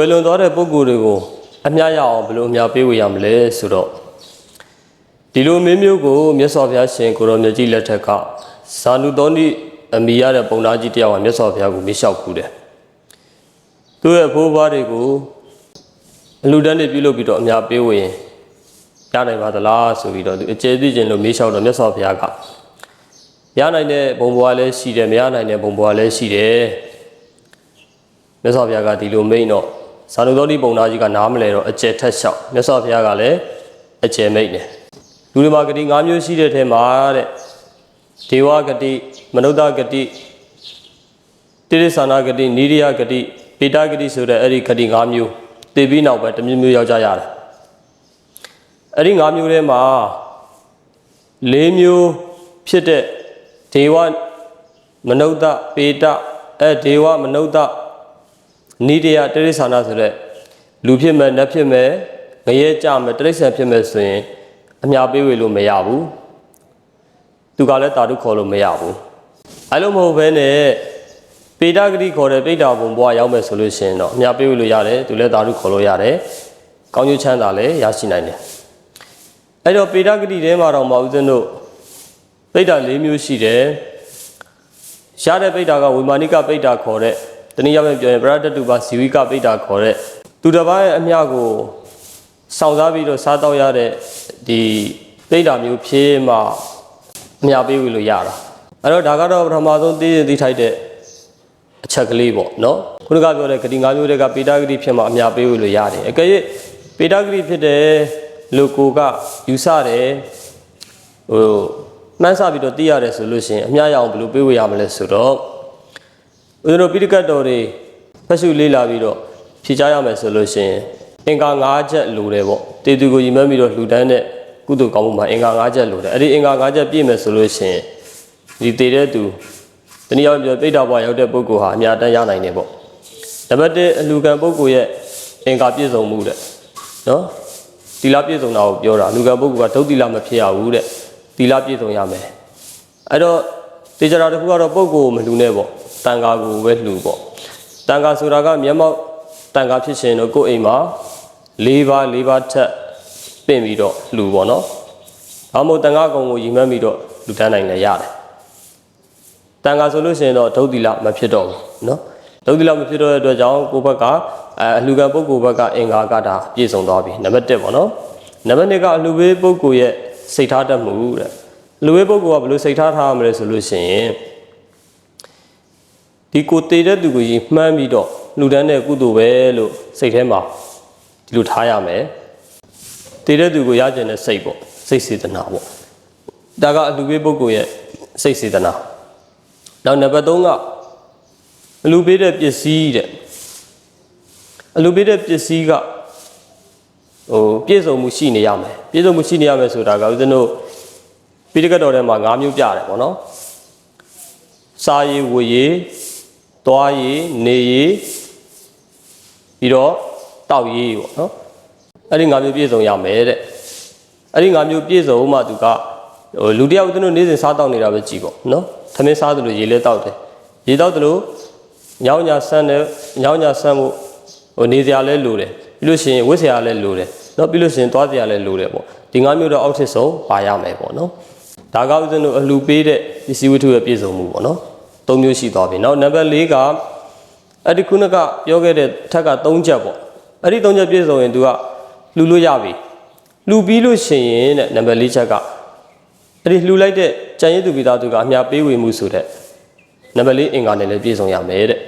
ကွယ်လွန်သွားတဲ့ပုဂ္ဂိုလ်တွေကိုအမြတ်ရအောင်ဘယ်လိုအမြတ်ပေးဝေရမလဲဆိုတော့ဒီလိုမင်းမျိုးကိုမြတ်စွာဘုရားရှင်ကိုရောမြတ်ကြီးလက်ထက်ကဇာနုတော်နိအမိရတဲ့ပုံသားကြီးတယောက်ကမြတ်စွာဘုရားကိုမေးလျှောက်ခုတယ်သူ့ရဲ့အဖိုးဘွားတွေကိုအလူတန်းတွေပြုလုပ်ပြီးတော့အမြတ်ပေးဝေရင်ရနိုင်ပါသလားဆိုပြီးတော့သူအကျေသိခြင်းလို့မေးလျှောက်တော့မြတ်စွာဘုရားကရနိုင်တဲ့ဘုံဘွားလည်းရှိတယ်မရနိုင်တဲ့ဘုံဘွားလည်းရှိတယ်မြတ်စွာဘုရားကဒီလိုမိန်တော့ ဇာနုသောတိပုံသားကြီးကနားမလဲတော့အကျယ်ထက်လျှောက်မြတ်စွာဘုရားကလည်းအကျယ်မိတ်တယ်လူတွေမှာဂတိ၅မျိုးရှိတဲ့ထဲမှာတဲ့ဒေဝဂတိမနုဿဂတိတိရိစ္ဆာနာဂတိနိရိယဂတိပေတဂတိဆိုတဲ့အဲ့ဒီဂတိ၅မျိုးတည်ပြီးနောက်ပဲတစ်မျိုးမျိုးရောက်ကြရတယ်အဲ့ဒီ၅မျိုးထဲမှာ၄မျိုးဖြစ်တဲ့ဒေဝမနုဿပေတအဲဒေဝမနုဿ နိတယတိရိစ္ဆာနာဆိုတဲ့လူဖြစ်မဲ့နတ်ဖြစ်မဲ့ငရဲကြမဲ့တိရိစ္ဆာန်ဖြစ်မဲ့ဆိုရင်အများပေးဝေလို့မရဘူးသူကလည်းတာတုခေါ်လို့မရဘူးအဲလိုမဟုတ်ဘဲနဲ့ပေတဂတိခေါ်တဲ့ပိဋ္ဌာဘုံဘွားရောက်မဲ့ဆိုလို့ရှိရင်တော့အများပေးဝေလို့ရတယ်သူလည်းတာတုခေါ်လို့ရတယ်ကောင်းကျိုးချမ်းသာလည်းရရှိနိုင်တယ်အဲ့တော့ပေတဂတိထဲမှာတော့မဟုတ်ဦးဇင်းတို့ပိဋ္ဌာ၄မျိုးရှိတယ်ရတဲ့ပိဋ္ဌာကဝိမာနိကပိဋ္ဌာခေါ်တဲ့ တနည်းအားဖြင့်ပြောရင်ပရတတုပါဇီဝိကပိဋ္ဌာခေါ်တဲ့သူတစ်ပါးရဲ့အမြကိုစောင့်စားပြီးတော့စားတော့ရတဲ့ဒီပိဋ္ဌာမျိုးဖြေးမှအမြပေးဝေလို့ရတာအဲ့တော့ဒါကတော့ပထမဆုံးသိရင်သိထိုက်တဲ့အချက်ကလေးပေါ့နော်ခုနကပြောတဲ့ဂတိ၅မျိုးတွေကပေတာဂတိဖြစ်မှအမြပေးဝေလို့ရတယ်အကယ်၍ပေတာဂတိဖြစ်တဲ့လူကိုကယူဆတယ်ဟိုမှန်းဆပြီးတော့သိရတယ်ဆိုလို့ရှိရင်အမြရအောင်ဘယ်လိုပေးဝေရမလဲဆိုတော့ ဦးဇင်းတို့ပိဋကတ်တော်တွေဖတ်ရှုလေးလာပြီးတော့ဖြေချရမယ်ဆိုလို့ရှိရင်အင်္ဂါ၅ချက်လိုတယ်ပေါ့တေသူကိုညီမပြီးတော့လှူဒန်းတဲ့ကုသိုလ်ကောင်းမှုမှာအင်္ဂါ၅ချက်လိုတယ်အဲ့ဒီအင်္ဂါ၅ချက်ပြည့်မယ်ဆိုလို့ရှိရင်ဒီတည်တဲ့သူတနည်းအားဖြင့်ပြောပိဋကဘွားရောက်တဲ့ပုဂ္ဂိုလ်ဟာအများတန်းရနိုင်တယ်ပေါ့နံပါတ်1အလူကံပုဂ္ဂိုလ်ရဲ့အင်္ဂါပြည့်စုံမှုတဲ့နော်တီလာပြည့်စုံတာကိုပြောတာအလူကံပုဂ္ဂိုလ်ကဒုတ်တီလာမဖြစ်ရဘူးတဲ့တီလာပြည့်စုံရမယ်အဲ့တော့တေချာတာတစ်ခုကတော့ပုဂ္ဂိုလ်မလှူနဲ့ပေါ့ တန်ခါကိုပဲလှူပေါ့တန်ခါဆိုတာကမျက်မှောက်တန်ခါဖြစ်ရှင်တော့ကိုယ့်အိမ်မှာ၄ပါး၄ပါးထက်ပင့်ပြီးတော့လှူပေါ့နော်။ဘာမို့တန်ခါကုံကိုရည်မှန်းပြီးတော့လှူဒန်းနိုင်လည်းရတယ်။တန်ခါဆိုလို့ရှိရင်တော့ဒုတ်တိလမဖြစ်တော့ဘူးနော်။ဒုတ်တိလမဖြစ်တော့တဲ့အတွက်ကြောင့်ကိုယ့်ဘက်ကအဲအလှူကံပုဂ္ဂိုလ်ဘက်ကအင်္ဂါကတာပြည့်စုံသွားပြီ။နံပါတ်1ပေါ့နော်။နံပါတ်2ကအလှူပေးပုဂ္ဂိုလ်ရဲ့စိတ်ထားတတ်မှုတဲ့။လှူပေးပုဂ္ဂိုလ်ကဘယ်လိုစိတ်ထားထားရမလဲဆိုလို့ရှိရင် ဒီကိုတည်တဲ့သူကိုကြီးမှန်းပြီးတော့လှူဒန်းတဲ့ကုသိုလ်ပဲလို့စိတ်ထဲမှာဒီလိုထားရမယ်တည်တဲ့သူကိုရကျင်တဲ့စိတ်ပေါ့စိတ်စေတနာပေါ့ဒါကအလှူပေးပုဂ္ဂိုလ်ရဲ့စိတ်စေတနာနောက်နံပါတ်3ကအလှူပေးတဲ့ပစ္စည်းတဲ့အလှူပေးတဲ့ပစ္စည်းကဟိုပြည့်စုံမှုရှိနေရမယ်ပြည့်စုံမှုရှိနေရမယ်ဆိုတာကဦးဇင်းတို့ပိဋကတ်တော်ထဲမှာ၅မျိုးပြတယ်ပေါ့နော်စားရည်ဝတ်ရည် သွားရည်နေရည်ပြီးတော့တောက်ရည်ပေါ့နော်အဲ့ဒီ၅မျိုးပြည့်စုံရမယ်တဲ့အဲ့ဒီ၅မျိုးပြည့်စုံမှသူကဟိုလူတယောက်ဦးဇင်းတို့နေ့စဉ်စားတောက်နေတာပဲကြည်ပေါ့နော်သမင်းစားသလိုရေလဲတောက်တယ်ရေတောက်သလိုညောင်းညာဆန်းတယ်ညောင်းညာဆန်းမှုဟိုနေစရာလဲလိုတယ်ပြီးလို့ရှိရင်ဝတ်စရာလဲလိုတယ်နော်ပြီးလို့ရှိရင်သွားစရာလဲလိုတယ်ပေါ့ဒီ၅မျိုးတော့အောက်ထစ်ဆုံးပါရမယ်ပေါ့နော်ဒါကဦးဇင်းတို့အလှပေးတဲ့ပစ္စည်းဝတ္ထုရဲ့ပြည့်စုံမှုပေါ့နော် ၃မျိုးရှိသွားပြီနောက်နံပါတ်၄ကအဲ့ဒီခုနကပြောခဲ့တဲ့ထက်က၃ချက်ပေါ့အဲ့ဒီ၃ချက်ပြည့်စုံရင် तू ကလှူလို့ရပြီလှူပြီးလို့ရှိရင်တဲ့နံပါတ်၄ချက်ကအဲ့ဒီလှူလိုက်တဲ့ကြံရည်သူပိသားသူကအမြပေးဝေမှုဆိုတဲ့နံပါတ်၄အင်္ဂါနဲ့လည်းပြည့်စုံရမယ်တဲ့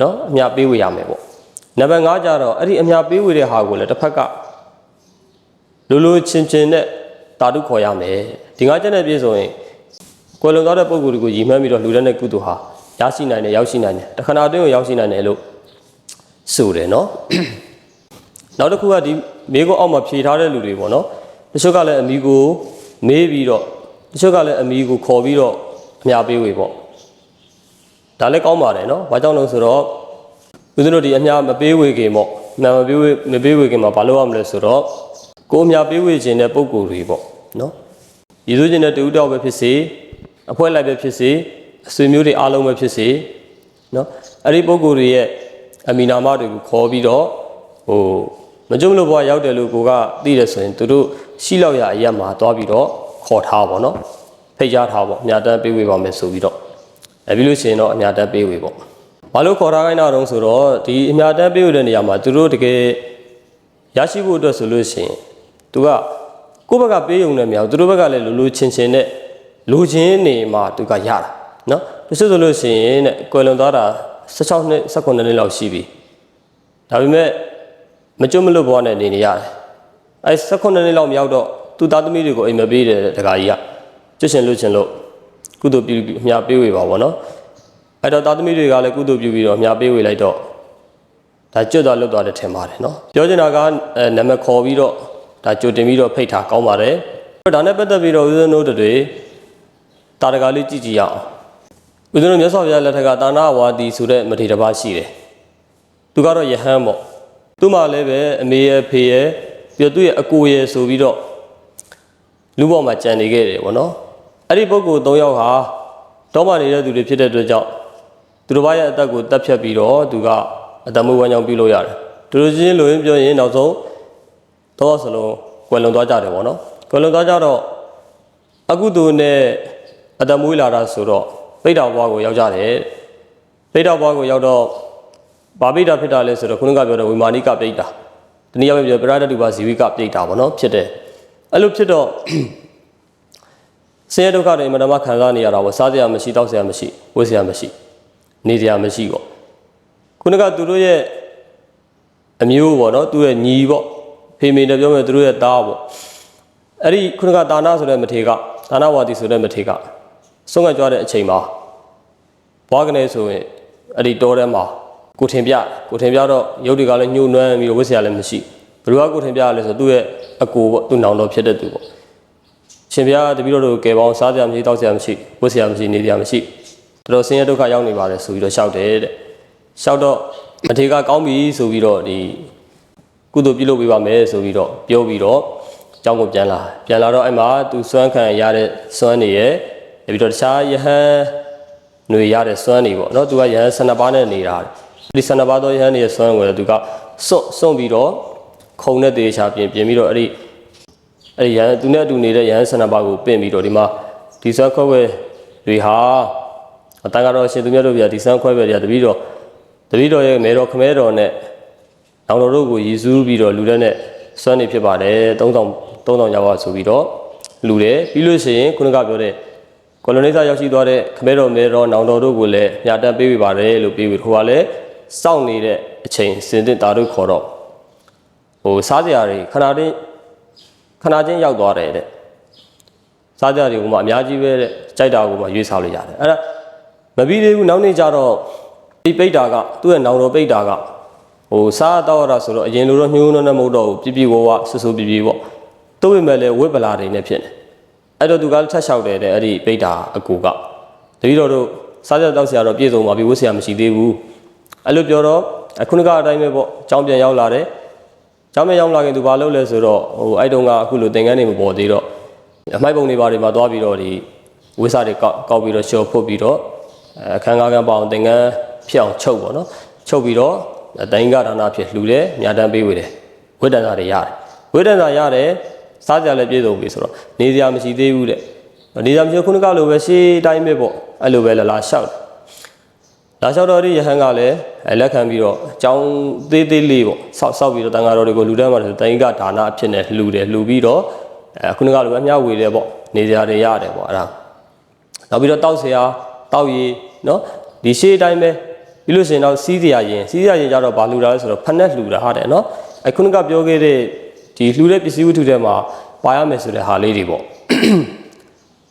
နော်အမြပေးဝေရမယ်ပေါ့နံပါတ်5ကျတော့အဲ့ဒီအမြပေးဝေတဲ့ဟာကိုလည်းတစ်ဖက်ကလူလူချင်းချင်းနဲ့တာတုခေါ်ရမယ်ဒီ၅ချက်နဲ့ပြည့်စုံရင် ကိုယ်လုံသွားတဲ့ပုံကိုယ်တွေကိုရည်မှန်းပြီးတော့လှူတဲ့ကုသိုလ်ဟာရရှိနိုင်တယ်ရောက်ရှိနိုင်တယ်တခဏအတွင်းကိုရောက်ရှိနိုင်တယ်လို့ဆိုတယ်နော်နောက်တစ်ခုကဒီမေးခွန်းအောက်မှာဖြေထားတဲ့လူတွေပေါ့နော်တချို့ကလည်းအမိကိုမေးပြီးတော့တချို့ကလည်းအမိကိုခေါ်ပြီးတော့အများပေးဝေပေါ့ဒါလည်းကောင်းပါတယ်နော်ဘာကြောင့်လဲဆိုတော့ဦးဇင်းတို့ဒီအများမပေးဝေခင်ပေါ့နာမပေးဝေမပေးဝေခင်မှာဘာလုပ်ရမလဲဆိုတော့ကိုအများပေးဝေခြင်းတဲ့ပုံကိုယ်တွေပေါ့နော်ရည်စူးခြင်းတဲ့တူတောက်ပဲဖြစ်စေ အဖွဲလိုက်ပဲဖြစ်စေအဆွေမျိုးတွေအားလုံးပဲဖြစ်စေနော်အဲ့ဒီပုံကိုယ်တွေရဲ့အမီနာမတွေကိုခေါ်ပြီးတော့ဟိုမကြုံလို့ဘွားရောက်တယ်လို့ကိုကသိတယ်ဆိုရင်သူတို့ရှိလောက်ရအရက်မှာသွားပြီးတော့ခေါ်ထားပါတော့ဖိတ်ကြားထားပေါ့အများတန်းပေးဝေပါမယ်ဆိုပြီးတော့အဲပြီးလို့ရှိရင်တော့အများတန်းပေးဝေပေါ့ဘာလို့ခေါ်ထားခိုင်းတာတုံးဆိုတော့ဒီအများတန်းပေးဝေတဲ့နေရာမှာသူတို့တကယ်ရရှိဖို့အတွက်ဆိုလို့ရှိရင်သူကကိုယ့်ဘက်ကပေးုံနဲ့မရဘူးသူတို့ဘက်ကလည်းလူလူချင်းချင်းနဲ့ လူချင်းနေမှာသူကရတာနော်တချို့ဆိုလို့ရှိရင်တဲ့ကွယ်လွန်သွားတာ16နှစ်18နှစ်လောက်ရှိပြီဒါပေမဲ့မကျွတ်မလွတ်ဘဝနဲ့နေနေရတယ်အဲ18နှစ်လောက်မရောက်တော့သူသားသမီးတွေကိုအိမ်မပေးတယ်တခါကြီးကကျွတ်ရှင်လွတ်ရှင်လို့ကုသိုလ်ပြုပြီးအများပေးဝေပါဘောနော်အဲ့တော့သားသမီးတွေကလည်းကုသိုလ်ပြုပြီးတော့အများပေးဝေလိုက်တော့ဒါကျွတ်သွားလွတ်သွားတယ်ထင်ပါတယ်နော်ပြောချင်တာကအဲနာမည်ခေါ်ပြီးတော့ဒါကြိုတင်ပြီးတော့ဖိတ်ထားကောင်းပါတယ်ဒါနဲ့ပတ်သက်ပြီးတော့ဦးဇင်းတို့တွေ တာတကာလေးကြည့်ကြည့်ရအောင်ဦးဇင်းတို့မြတ်စွာဘုရားလက်ထက်ကတာနာဝါဒီဆိုတဲ့မထေရတစ်ပါးရှိတယ်သူကတော့ယဟန်ပေါ့သူမှလည်းပဲအမေရဲ့ဖေရဲ့ပြီးတော့သူ့ရဲ့အကိုရဲ့ဆိုပြီးတော့လူပေါ်မှာကြံနေခဲ့တယ်ပေါ့နော်အဲ့ဒီပုဂ္ဂိုလ်၃ယောက်ဟာတောမှနေတဲ့သူတွေဖြစ်တဲ့အတွက်ကြောင့်သူတို့ဘာရဲ့အသက်ကိုတက်ဖြတ်ပြီးတော့သူကအတမွေးဝမ်းကြောင်းပြုလို့ရတယ်သူတို့ချင်းလိုရင်းပြောရင်နောက်ဆုံးတော့စလုံးကွယ်လွန်သွားကြတယ်ပေါ့နော်ကွယ်လွန်သွားကြတော့အကုသိုလ်နဲ့ အတမွေးလာတာဆိုတော့ပိဋကဘွားကိုရောက်ကြတယ်ပိဋကဘွားကိုရောက်တော့ဘာပိဋ္ဌဖြစ်တာလဲဆိုတော့ခုနကပြောတဲ့ဝိမာနိကပိဋ္ဌတနည်းအားဖြင့်ပြောပရဒတုပါဇီဝိကပိဋ္ဌပေါ့နော်ဖြစ်တယ်အဲ့လိုဖြစ်တော့ဆင်းရဲဒုက္ခတွေအမှန်တမ်းခံစားနေရတာပေါ့စားစရာမရှိတောက်စရာမရှိဝတ်စရာမရှိနေစရာမရှိပေါ့ခုနကသူတို့ရဲ့အမျိုးပေါ့နော်သူရဲ့ညီပေါ့ဖေမေနဲ့ပြောမယ်သူတို့ရဲ့သားပေါ့အဲ့ဒီခုနကဒါနဆိုတဲ့မထေကဒါနဝါဒီဆိုတဲ့မထေက ဆုံးကကြွားတဲ့အချိန်မှာဘွားကနေဆိုရင်အဲ့ဒီတောထဲမှာကိုထင်ပြကိုထင်ပြတော့ရုပ်တွေကလည်းညှို့နှွမ်းပြီးတော့ဝစ်စရာလည်းမရှိဘယ်လိုကကိုထင်ပြရလဲဆိုတော့သူ့ရဲ့အကိုပေါ့သူ့နောင်တော်ဖြစ်တဲ့သူပေါ့ရှင်ပြားတပည့်တော်တို့ကယ်ပေါင်းစားစရာမရှိတောက်စရာမရှိဝစ်စရာမရှိနေစရာမရှိတော်တော်ဆင်းရဲဒုက္ခရောက်နေပါတယ်ဆိုပြီးတော့ရှောက်တယ်တဲ့ရှောက်တော့မထေကကောင်းပြီဆိုပြီးတော့ဒီကုသိုလ်ပြုလုပ်ပေးပါမယ်ဆိုပြီးတော့ပြောပြီးတော့အကြောင်းကိုပြန်လာပြန်လာတော့အဲ့မှာသူစွမ်းခံရတဲ့စွမ်းနေရဲ့ ပြီးတော့တခြားယဟန်ຫນွေရတဲ့စွမ်းနေပေါ့နော်သူကယဟန်12ပါးနဲ့နေတာဒီ12ပါးသောယဟန်နေရဲ့စွမ်းကိုလည်းသူကစွန့်စွန့်ပြီးတော့ခုံနဲ့တေချာပြင်ပြင်ပြီးတော့အဲ့ဒီအဲ့ဒီယဟန်သူနဲ့အတူနေတဲ့ယဟန်12ပါးကိုပြင်ပြီးတော့ဒီမှာဒီစွမ်းခွဲဝဲတွေဟာအတန်ကတော့ရှင်သူမြတ်တို့ပြဒီစွမ်းခွဲဝဲတွေကတပည့်တော်တပည့်တော်ရဲ့မေတော်ခမဲတော်နဲ့နောင်တော်တို့ကိုရည်စူးပြီးတော့လူတဲ့နဲ့စွမ်းနေဖြစ်ပါတယ်3000 3000ကျော်ပါဆိုပြီးတော့လူတယ်ပြီးလို့ရှိရင်ခုနကပြောတဲ့ ကိုလိုနီစာရောက်ရှိသွားတဲ့ခမဲတော်မဲတော်နောင်တော်တို့ကိုလည်းညတက်ပေးပြပါတယ်လို့ပြီးပြီးဟိုကလည်းစောင့်နေတဲ့အချိန်စင်တင်တာတို့ခေါ်တော့ဟိုစားကြရာတွေခဏချင်းခဏချင်းရောက်သွားတယ်တဲ့စားကြရာတွေကမှအများကြီးပဲတဲ့ကြိုက်တာကိုမှရွေးစားလို့ရတယ်အဲ့ဒါမပြီးသေးဘူးနောက်နေ့ကျတော့ဒီပိတ်တာကသူ့ရဲ့နောင်တော်ပိတ်တာကဟိုစားတော့ရတာဆိုတော့အရင်လိုတော့ညှိုးနှွမ်းနှမဟုတ်တော့ဘူးပြပြဝဝဆူဆူပြပြပေါ့တိုးပေမဲ့လည်းဝိပလာတွေနဲ့ဖြစ်နေ အဲ့တော့သူကထက်လျှောက်တယ်တဲ့အဲ့ဒီပိတ်တာအကူကတပည့်တော်တို့စားကြတောက်ဆရာတော့ပြေဆုံးပါပြီဝတ်ဆရာမရှိသေးဘူးအဲ့လိုပြောတော့အခုနကအတိုင်းပဲပေါ့အကြောင်းပြန်ရောက်လာတယ်အကြောင်းပြန်ရောက်လာခင်သူဘာလုပ်လဲဆိုတော့ဟိုအဲ့တုန်းကအခုလိုသင်္ကန်းတွေမပေါ်သေးတော့အမိုက်ပုံတွေဘာတွေမှာသွားပြီးတော့ဒီဝိစားတွေကောက်ကောက်ပြီးတော့ရှော်ဖုတ်ပြီးတော့အခန်းကားကန်းပအောင်သင်္ကန်းဖြစ်အောင်ချုပ်ပေါ့နော်ချုပ်ပြီးတော့တိုင်းကဒါနာဖြစ်လှူတယ်ညာတန်းပေးဝေတယ်ဝိတ္တန်စာတွေရတယ်ဝိတ္တန်စာရတယ် စားကြလည်းပြည့်စုံပြီဆိုတော့နေစရာမရှိသေးဘူးတဲ့နေစရာမရှိခုနကလိုပဲရှေးတိုင်းပဲပေါ့အဲ့လိုပဲလာလာလျှောက်တယ်လာလျှောက်တော့ဒီယဟန်ကလည်းလက်ခံပြီးတော့အကြောင်းသေးသေးလေးပေါ့ဆောက်ဆောက်ပြီးတော့တန်ဃာတော်တွေကိုလူတန်းမှာဆိုတိုင်းကဒါနအဖြစ်နဲ့လှူတယ်လှူပြီးတော့အဲခုနကလိုပဲအများဝေတယ်ပေါ့နေစရာတွေရတယ်ပေါ့အဲ့ဒါနောက်ပြီးတော့တောက်ဆရာတောက်ရည်နော်ဒီရှေးတိုင်းပဲပြီးလို့ရှိရင်တော့စီးစရာရင်စီးစရာရင်ကြတော့ဘာလှူတာလဲဆိုတော့ဖက်နဲ့လှူတာဟာတယ်နော်အဲခုနကပြောခဲ့တဲ့ ဒီလှူတဲ့ပစ္စည်းဝတ္ထုထဲမှာပါရမယ်ဆိုတဲ့ဟာလေးတွေပေါ့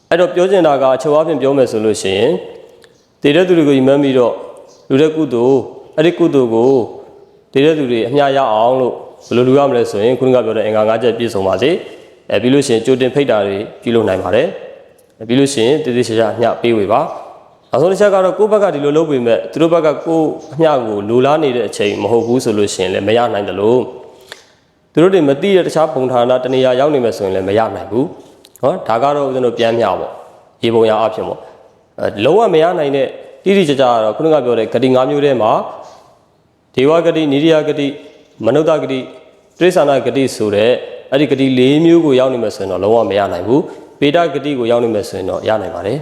အဲ့တော့ပြောချင်တာကအချုပ်အပြင်ပြောမယ်ဆိုလို့ရှိရင်တည်တဲ့သူတွေကိုယမှန်းပြီးတော့လူတဲ့ကုသိုလ်အဲ့ဒီကုသိုလ်ကိုတည်တဲ့သူတွေအများရအောင်လို့ဘယ်လိုလူရမလဲဆိုရင်ခုနကပြောတဲ့အင်္ဂါ၅ချက်ပြည့်စုံပါစေအဲပြီးလို့ရှိရင်ကြိုတင်ဖိတ်တာတွေပြုလုပ်နိုင်ပါတယ်အဲပြီးလို့ရှိရင်တည်တည်ချာချာအမျှပေးဝေပါနောက်ဆုံးတစ်ချက်ကတော့ကိုယ့်ဘက်ကဒီလိုလုပ်ပေမဲ့သူတို့ဘက်ကကိုယ့်အမျှကိုလိုလားနေတဲ့အချိန်မဟုတ်ဘူးဆိုလို့ရှိရင်လည်းမရနိုင်တယ်လို့ သူတို့တွေမသိတဲ့တခြားပုံဌာနတနေရာရောက်နေမယ်ဆိုရင်လည်းမရနိုင်ဘူးဟောဒါကတော့ဦးဇင်းတို့ပြန်မြပေါ့ရေပုံရအဖြစ်ပေါ့အဲလုံးဝမရနိုင်တဲ့တိတိကျကျကတော့ခုနကပြောတဲ့ဂတိ၅မျိုးထဲမှာဒေဝဂတိနိရိယဂတိမနုဿဂတိတိရစ္ဆာနာဂတိဆိုတဲ့အဲ့ဒီဂတိ၄မျိုးကိုရောက်နေမယ်ဆိုရင်တော့လုံးဝမရနိုင်ဘူးပေဒဂတိကိုရောက်နေမယ်ဆိုရင်တော့ရနိုင်ပါတယ်